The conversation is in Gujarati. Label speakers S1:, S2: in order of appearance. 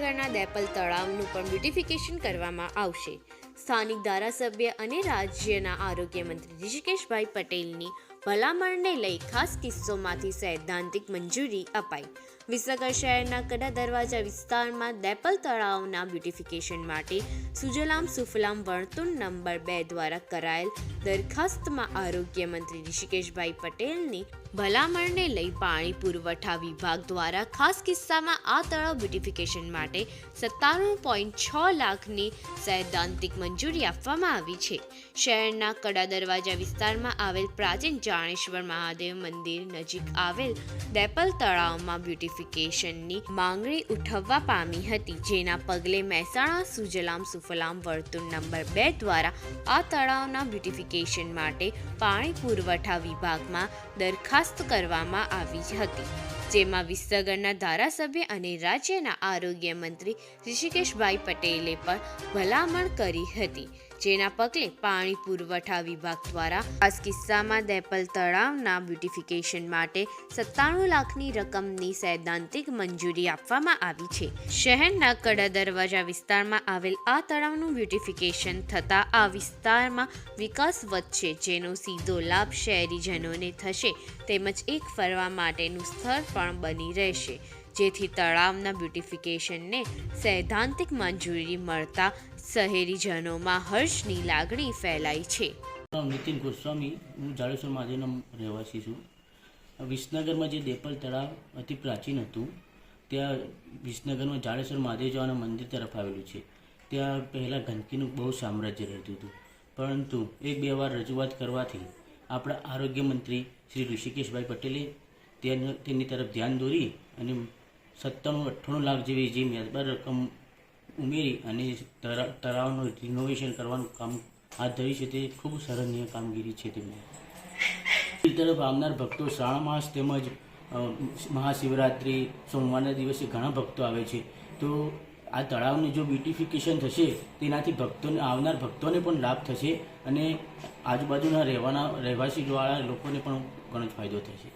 S1: વિસ્તારના દેપલ તળાવનું પણ બ્યુટિફિકેશન કરવામાં આવશે. સ્થાનિક ધારાસભ્ય અને રાજ્યના આરોગ્ય મંત્રી ઋષિકેશભાઈ પટેલની ભલામણને લઈ ખાસ કિસ્સોમાંથી સૈદ્ધાંતિક મંજૂરી અપાઈ. વિસનગર શહેરના કડા દરવાજા વિસ્તારમાં દેપલ તળાવના બ્યુટિફિકેશન માટે સુજલામ સુફલામ વર્તુળ નંબર બે દ્વારા કરાયેલ દરખાસ્તમાં આરોગ્ય મંત્રી ઋષિકેશભાઈ પટેલની ભલામણને લઈ પાણી પુરવઠા વિભાગ દ્વારા ખાસ કિસ્સામાં આ તળાવ બ્યુટિફિકેશન માટે સત્તાણું પોઈન્ટ છ લાખની સૈદ્ધાંતિક મંજૂરી આપવામાં આવી છે. શહેરના કડા દરવાજા વિસ્તારમાં આવેલ પ્રાચીન જાણેશ્વર મહાદેવ મંદિર નજીક આવેલ દેપલ તળાવમાં બ્યુટિફિકેશનની માંગણી ઉઠવવા પામી હતી, જેના પગલે મહેસાણા, સુજલામ, સુફલામ, વર્તુળ નંબર બે દ્વારા આ તળાવના બ્યુટિફિકેશન માટે પાણી પુરવઠા વિભાગમાં દરખાસ્ત કરવામાં આવી હતી. જેમાં વિસનગરના ધારાસભ્ય અને રાજ્યના આરોગ્ય મંત્રી ઋષિકેશભાઈ પટેલે પણ ભલામણ કરી હતી. જેના પગલે પાણી પુરવઠા વિભાગ દ્વારા ખાસ કિસ્સામાં દેપલ તળાવના બ્યુટિફિકેશન માટે સત્તાણું લાખની રકમની સૈદ્ધાંતિક મંજૂરી આપવામાં આવી છે. શહેરના કડા દરવાજા વિસ્તારમાં આવેલ આ તળાવનું બ્યુટિફિકેશન થતાં આ વિસ્તારમાં વિકાસ વધશે, જેનો સીધો લાભ શહેરીજનોને થશે, તેમજ એક ફરવા માટેનું સ્થળ પણ બની રહેશે. જેથી તળાવના બ્યુટિફિકેશનને સૈદ્ધાંતિક મંજૂરી મળતા શહેરીજનોમાં હર્ષની લાગણી ફેલાઈ છે.
S2: નીતિન ગોસ્વામી, હું જાડેશ્વર મહાદેવનો રહેવાસી છું. વિસનગરમાં જે દેપલ તળાવ અતિ પ્રાચીન હતું, ત્યાં વિસનગરમાં જાડેશ્વર મહાદેવ જવાના મંદિર તરફ આવેલું છે. ત્યાં પહેલાં ગંદકીનું બહુ સામ્રાજ્ય રહેતું હતું. પરંતુ એક બે વાર રજૂઆત કરવાથી આપણા આરોગ્ય મંત્રી શ્રી ઋષિકેશભાઈ પટેલે તેની તરફ ધ્યાન દોરી અને સત્તાણું અઠ્ઠાણું લાખ જેવી જે મેદબાર રકમ ઉમેરી અને તળાવનું રિનોવેશન કરવાનું કામ હાથ ધરી છે તે ખૂબ સરાહનીય કામગીરી છે તેમની. તરફ આવનાર ભક્તો શ્રાવણ માસ તેમજ મહાશિવરાત્રિ સોમવારના દિવસે ઘણા ભક્તો આવે છે. તો આ તળાવનું જો બ્યુટિફિકેશન થશે, તેનાથી ભક્તોને, આવનાર ભક્તોને પણ લાભ થશે અને આજુબાજુના રહેવાના રહેવાસીવાળા લોકોને પણ ઘણો જ ફાયદો થશે.